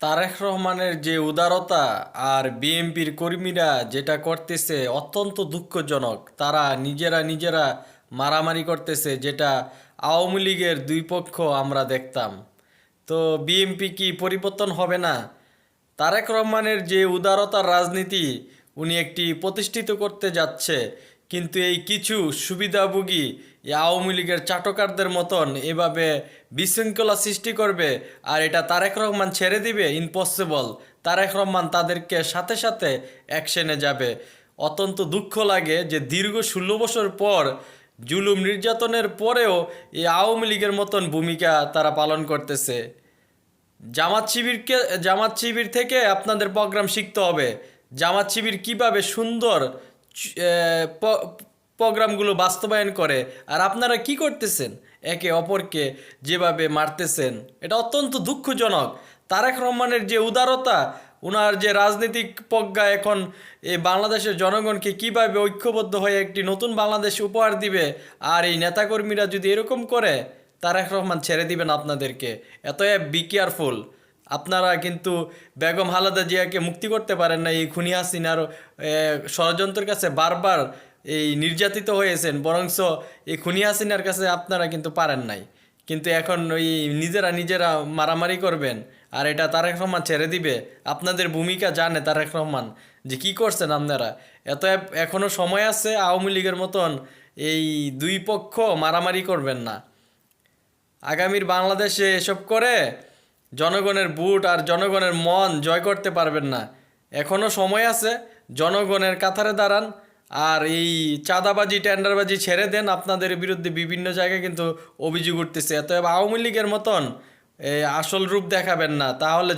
তারেক রহমানের যে উদারতা আর বিএনপির কর্মীরা যেটা করতেছে অত্যন্ত দুঃখজনক। তারা নিজেরা নিজেরা মারামারি করতেছে, যেটা আওয়ামী লীগের দুই পক্ষ আমরা দেখতাম। তো বিএনপি কি পরিবর্তন হবে না? তারেক রহমানের যে উদারতার রাজনীতি, উনি একটি প্রতিষ্ঠিত করতে যাচ্ছে। কিন্তু এই কিছু সুবিধাভোগী আওয়ামী লীগের চাটকারদের মতন এভাবে বিশৃঙ্খলা সৃষ্টি করবে আর এটা তারেক রহমান ছেড়ে দিবে ইম্পসিবল তারেক রহমান তাদেরকে সাথে সাথে অ্যাকশনে যাবে। অত্যন্ত দুঃখ লাগে যে দীর্ঘ ষোলো বছর পর জুলুম নির্যাতনের পরেও এই আওয়ামী লীগের মতন ভূমিকা তারা পালন করতেছে। জামাত শিবিরকে, জামাত শিবির থেকে আপনাদের প্রোগ্রাম শিখতে হবে। জামাত শিবির কীভাবে সুন্দর প্রোগ্রামগুলো বাস্তবায়ন করে। আর আপনারা কি করতেছেন? একে অপরকে যেভাবে মারতেছেন, এটা অত্যন্ত দুঃখজনক। তারেক রহমানের যে উদারতা ওনার যে রাজনৈতিক প্রজ্ঞা এখন এই বাংলাদেশের জনগণকে কীভাবে ঐক্যবদ্ধ হয়ে একটি নতুন বাংলাদেশ উপহার দিবে, আর এই নেতাকর্মীরা যদি এরকম করে, তারেক রহমান ছেড়ে দিবেন আপনাদেরকে। এতএব বি কেয়ারফুল আপনারা কিন্তু বেগম হালাদা জিয়াকে মুক্তি করতে পারেন না এই খুনি হাসিনার ষড়যন্ত্রের কাছে বারবার এই নির্যাতিত হয়েছেন, বরংস এই খুনি হাসিনার কাছে আপনারা কিন্তু পারেন নাই। কিন্তু এখন ওই নিজেরা নিজেরা মারামারি করবেন, আর এটা তারেক রহমান ছেড়ে দিবে। আপনাদের ভূমিকা জানে তারেক রহমান যে কি করছেন আপনারা। এত এখনও সময় আছে, আওয়ামী লীগের মতন এই দুই পক্ষ মারামারি করবেন না। আগামীর বাংলাদেশে এসব করে জনগণের বুট আর জনগণের মন জয় করতে পারবেন না। এখনও সময় আছে, জনগণের কাতারে দাঁড়ান। আর এই চাঁদাবাজি, টেন্ডারবাজি ছেড়ে দেন আপনাদের বিরুদ্ধে বিভিন্ন জায়গায় কিন্তু অভিযোগ উঠতেছে। এত আওয়ামী লীগের মতন আসল রূপ দেখাবেন না। তাহলে